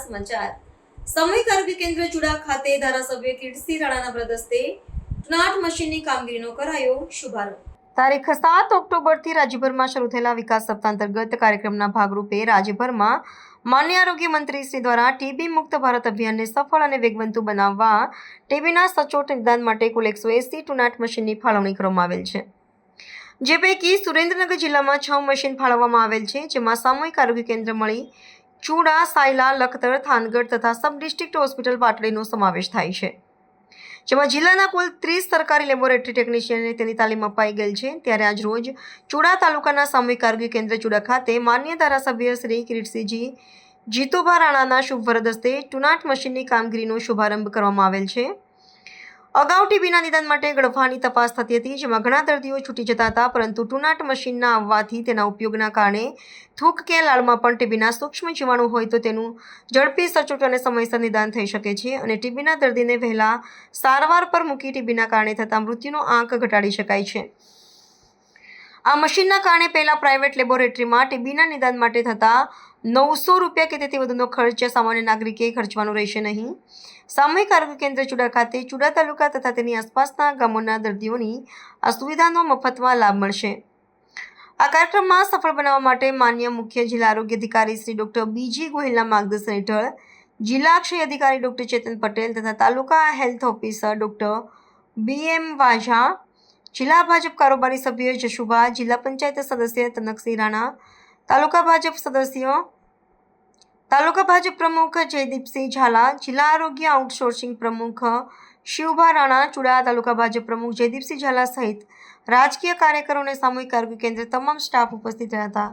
સમાચાર. સામૂહિક આરોગ્ય કેન્દ્ર ચુડા ખાતે ધારાસભ્ય કીર્તિસિંહ રાણાના પ્રદસ્તે ટ્નાટ મશીનની કામગીરીનો કરાયો શુભારંભ. તારીખ સાત ઓક્ટોબરથી રાજ્યભરમાં શરૂ થયેલા વિકાસ સપ્તાહ અંતર્ગત કાર્યક્રમના ભાગરૂપે રાજ્યભરમાં માન્ય આરોગ્ય મંત્રી શ્રી દ્વારા ટીબી મુક્ત ભારત અભિયાનને સફળ અને વેગવંતુ બનાવવા ટીબીના સચોટ નિદાન માટે કુલ એકસો એસી ટુનાટ મશીનની ફાળવણી કરવામાં આવેલ છે. જે પૈકી સુરેન્દ્રનગર જિલ્લામાં છ મશીન ફાળવવામાં આવેલ છે, જેમાં સામૂહિક આરોગ્ય કેન્દ્ર મળી, ચૂડા, સાયલા, લખતર, થાનગઢ તથા સબ ડિસ્ટ્રિક્ટ હોસ્પિટલ પાટડીનો સમાવેશ થાય છે. જેમાં જિલ્લાના કુલ ત્રીસ સરકારી લેબોરેટરી ટેકનિશિયનને તેની તાલીમ અપાઈ ગયેલ છે, ત્યારે આજ રોજ ચૂડા તાલુકાના સામૂહિક આરોગ્ય કેન્દ્ર ચૂડા ખાતે માન્ય ધારાસભ્ય શ્રી કિરીટસિંહજી, જીતુભા રાણાના શુભ વરદસ્તે ટુનાટ મશીનની કામગીરીનો શુભારંભ કરવામાં આવેલ છે. અગાઉ ટીબીના નિદાન માટે ગળફાની તપાસ થતી હતી, જેમાં ઘણા દર્દીઓ છૂટી જતા હતા, પરંતુ ટુનાટ મશીનના આવવાથી તેના ઉપયોગના કારણે થૂક કે લાળમાં પણ ટીબીના સૂક્ષ્મ જીવાણુ હોય તો તેનું ઝડપી સચોટ અને સમયસર નિદાન થઈ શકે છે અને ટીબીના દર્દીને વહેલા સારવાર પર મૂકી ટીબીના કારણે થતા મૃત્યુનો આંક ઘટાડી શકાય છે. આ મશીનના કારણે પહેલાં પ્રાઇવેટ લેબોરેટરીમાં ટીબીના નિદાન માટે થતા નવસો રૂપિયા કે તેથી વધુનો ખર્ચ સામાન્ય નાગરિકે ખર્ચવાનો રહેશે નહીં. સામૂહિક આરોગ્ય કેન્દ્ર ચુડા ખાતે, ચુડા તાલુકા તથા તેની આસપાસના ગામોના દર્દીઓની આ સુવિધાનો મફતમાં લાભ મળશે. આ કાર્યક્રમમાં સફળ બનાવવા માટે માન્ય મુખ્ય જિલ્લા આરોગ્ય અધિકારી શ્રી ડોક્ટર બીજી ગોહિલના માર્ગદર્શન હેઠળ જિલ્લા ક્ષય અધિકારી ડોક્ટર ચેતન પટેલ તથા taluka health officer doctor B M Vaza, જિલ્લા ભાજપ કારોબારી સભ્ય જશુભા, જિલ્લા પંચાયત સદસ્ય તનકસિંહ રાણા, તાલુકા ભાજપ સદસ્યો તાલુકા ભાજપ પ્રમુખ જયદીપસિંહ ઝાલા, જિલ્લા આરોગ્ય આઉટસોર્સિંગ પ્રમુખ શિવભા રાણા, ચુડા તાલુકા ભાજપ પ્રમુખ જયદીપસિંહ ઝાલા સહિત રાજકીય કાર્યકરો અને સામૂહિક આરોગ્ય કેન્દ્ર તમામ સ્ટાફ ઉપસ્થિત રહ્યા હતા.